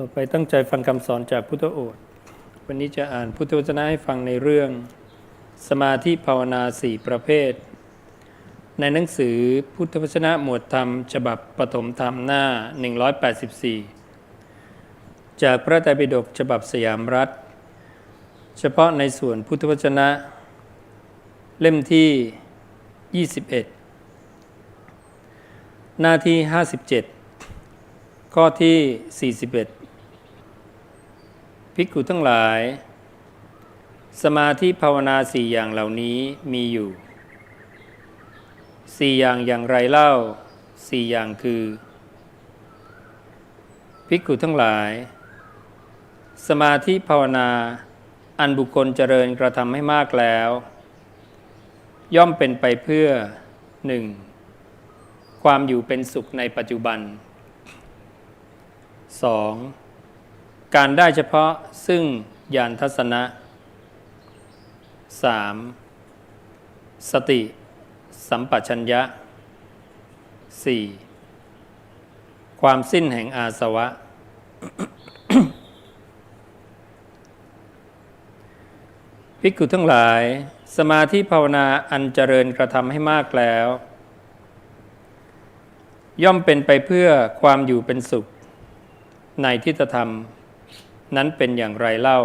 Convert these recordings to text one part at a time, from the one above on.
ต่อไปตั้งใจฟังคำสอนจากพุทธโอษฐ์วันนี้จะอ่านพุทธวจนะให้ฟังในเรื่อง สมาธิภาวนาสี่ประเภท ในหนังสือพุทธวจนะหมวดธรรม ฉบับปฐมธรรมหน้า 184 จากพระไตรปิฎกฉบับสยามรัฐ เฉพาะในส่วนพุทธวจนะ เล่มที่ 21 หน้าที่ 57 ข้อที่ 41 ภิกขุทั้งหลาย สมาธิภาวนาสี่อย่างเหล่านี้มีอยู่สี่อย่างอย่างไรเล่าสี่อย่างคือ ภิกขุทั้งหลาย สมาธิภาวนา อันบุคคลเจริญกระทำให้มากแล้ว ย่อมเป็นไปเพื่อหนึ่งความอยู่เป็นสุขในปัจจุบัน 2. การได้เฉพาะซึ่งญาณทัศนะ 3. สติ สัมปชัญญะ 4. ความสิ้นแห่งอาสวะ ภิกขุทั้งหลาย สมาธิภาวนาอันเจริญกระทำให้มากแล้ว ย่อมเป็นไปเพื่อความอยู่เป็นสุข ในทิฏฐธรรม นั้นเป็นอย่างไรเล่า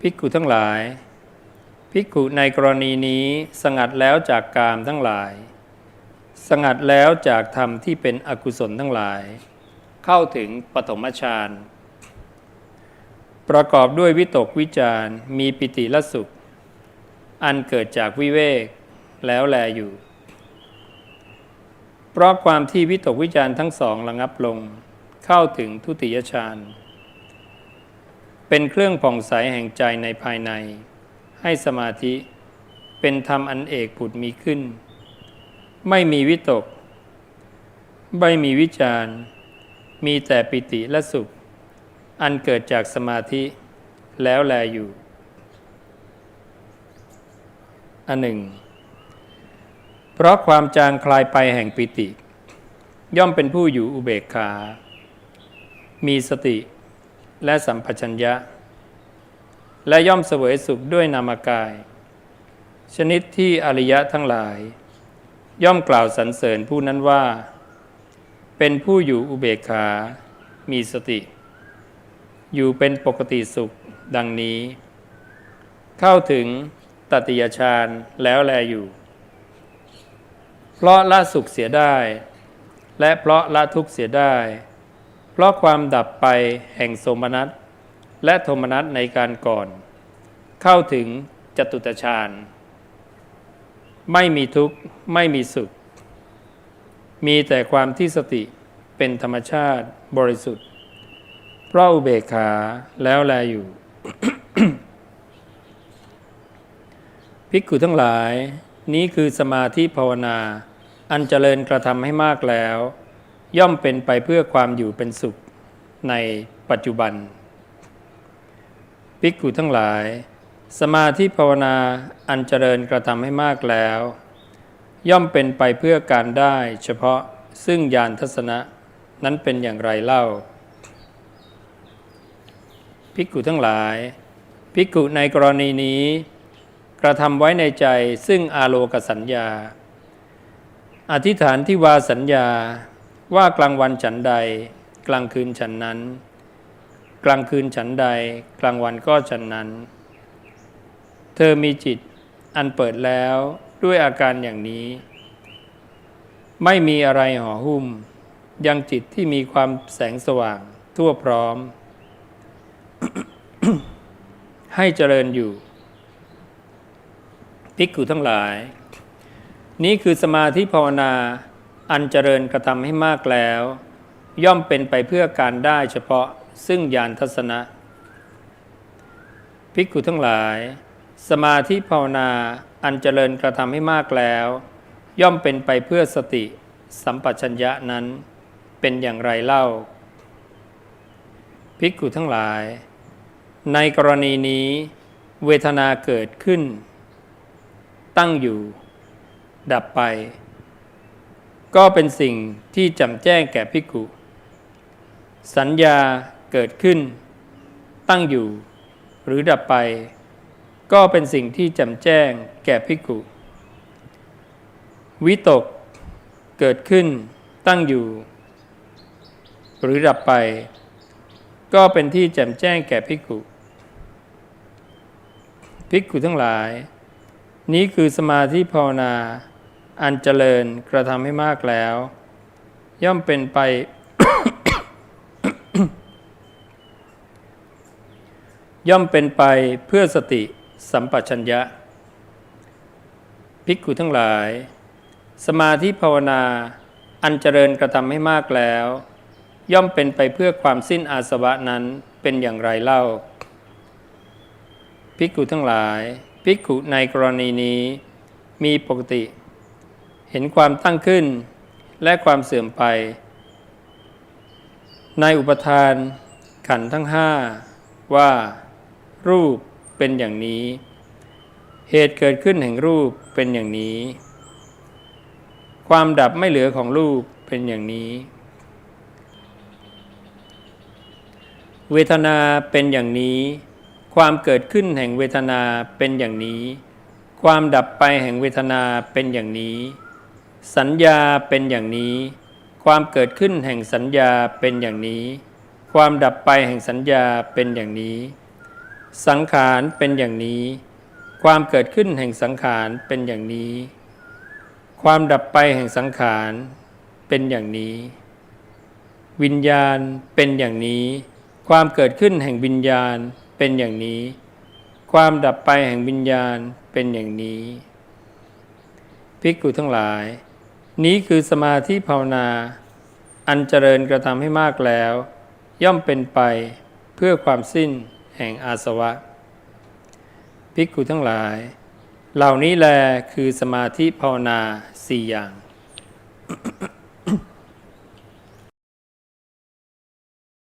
ภิกขุทั้งหลาย ภิกขุในกรณีนี้สงัดแล้วจากกามทั้งหลาย สงัดแล้วจากธรรมที่เป็นอกุศลทั้งหลาย เข้าถึงปฐมฌานประกอบด้วยวิตกวิจารมีปิติและสุข อันเกิดจากวิเวกแล้วแลอยู่ เพราะความที่วิตกวิจารทั้งสองระงับลง เข้าถึงทุติยฌาน เป็นเครื่องผ่องใสแห่งใจในภายใน ให้สมาธิ เป็นธรรมอันเอกผุดมีขึ้น ไม่มีวิตก ไม่มีวิจารมีแต่ปิติและสุข อันเกิดจากสมาธิ แล้วแลอยู่ อันหนึ่ง เพราะความจางคลายไปแห่งปิติ ย่อมเป็นผู้อยู่อุเบกขา มีสติ และสัมปชัญญะ และย่อมเสวยสุขด้วยนามกาย ชนิดที่อริยะทั้งหลาย ย่อมกล่าวสรรเสริญผู้นั้นว่า เป็นผู้อยู่อุเบกขา มีสติ อยู่เป็นปกติสุขดังนี้ เข้าถึงตติยฌานแล้วแลอยู่ เพราะละสุขเสียได้ และเพราะละทุกข์เสียได้ ราะความดับไปแห่งโสมนัสและโทมนัสในการก่อน เข้าถึงจตุตฌานไม่มีทุกข์ไม่มีสุข มีแต่ความที่สติเป็นธรรมชาติบริสุทธิ์ เพราะอุเบกขาแล้วแลอยู่ ภิกขุทั้งหลายนี้คือสมาธิภาวนา อันเจริญกระทำให้มากแล้ว ย่อมเป็นไปเพื่อความอยู่เป็นสุขในปัจจุบันภิกขุทั้งหลาย สมาธิภาวนาอันเจริญกระทำให้มากแล้ว ย่อมเป็นไปเพื่อการได้เฉพาะซึ่งญาณทัศนะนั้นเป็นอย่างไรเล่าภิกขุทั้งหลายภิกขุในกรณีนี้ กระทำไว้ในใจซึ่งอาโลกสัญญา อธิษฐานที่วาสัญญา ว่ากลางวันฉันใด กลางคืนฉันนั้น กลางคืนฉันใด กลางวันก็ฉันนั้น เธอมีจิตอันเปิดแล้วด้วยอาการอย่างนี้ ไม่มีอะไรห่อหุ้ม ยังจิตที่มีความแสงสว่าง ทั่วพร้อม ให้เจริญอยู่ภิกขุทั้งหลาย นี้คือสมาธิภาวนา อันเจริญกระทำให้มากแล้ว ย่อมเป็นไปเพื่อการได้เฉพาะซึ่งญาณทัศนะ ภิกขุทั้งหลาย สมาธิภาวนาอันเจริญกระทำให้มากแล้ว ย่อมเป็นไปเพื่อสติสัมปชัญญะนั้นเป็นอย่างไรเล่า ภิกขุทั้งหลาย ในกรณีนี้ เวทนาเกิดขึ้น ตั้งอยู่ ดับไป ก็เป็นสิ่งที่จำแจ้งแก่ภิกุสัญญาเกิดขึ้น ตั้งอยู่ หรือดับไป ก็เป็นสิ่งที่จำแจ้งแก่ภิกุวิตก เกิดขึ้น ตั้งอยู่ หรือดับไป ก็เป็นที่แจ่มแจ้งแก่ภิกขุภิกุทั้งหลาย นี้คือสมาธิภาวนา อันเจริญกระทำให้มากแล้ว ย่อมเป็นไป ย่อมเป็นไปเพื่อสติสัมปชัญญะ ภิกขุทั้งหลาย สมาธิภาวนาอันเจริญกระทำให้มากแล้ว ย่อมเป็นไปเพื่อความสิ้นอาสวะนั้นเป็นอย่างไรเล่า ภิกขุทั้งหลาย ภิกขุในกรณีนี้มีปกติ เห็นความตั้งขึ้นและความเสื่อมไป ในอุปทานขันทั้งห้าว่า รูปเป็นอย่างนี้ เหตุเกิดขึ้นแห่งรูปเป็นอย่างนี้ ความดับไม่เหลือของรูปเป็นอย่างนี้ เวทนาเป็นอย่างนี้ ความเกิดขึ้นแห่งเวทนาเป็นอย่างนี้ ความดับไปแห่งเวทนาเป็นอย่างนี้ สัญญาเป็นอย่างนี้ ความเกิดขึ้นแห่งสัญญาเป็นอย่างนี้ ความดับไปแห่งสัญญาเป็นอย่างนี้ สังขารเป็นอย่างนี้ ความเกิดขึ้นแห่งสังขารเป็นอย่างนี้ ความดับไปแห่งสังขารเป็นอย่างนี้ วิญญาณเป็นอย่างนี้ ความเกิดขึ้นแห่งวิญญาณเป็นอย่างนี้ ความดับไปแห่งวิญญาณเป็นอย่างนี้ภิกขุทั้งหลาย นี้คือสมาธิภาวนา อันเจริญกระทำให้มากแล้ว ย่อมเป็นไปเพื่อความสิ้นแห่งอาสวะ ภิกขุทั้งหลาย เหล่านี้แลคือสมาธิภาวนาสี่อย่าง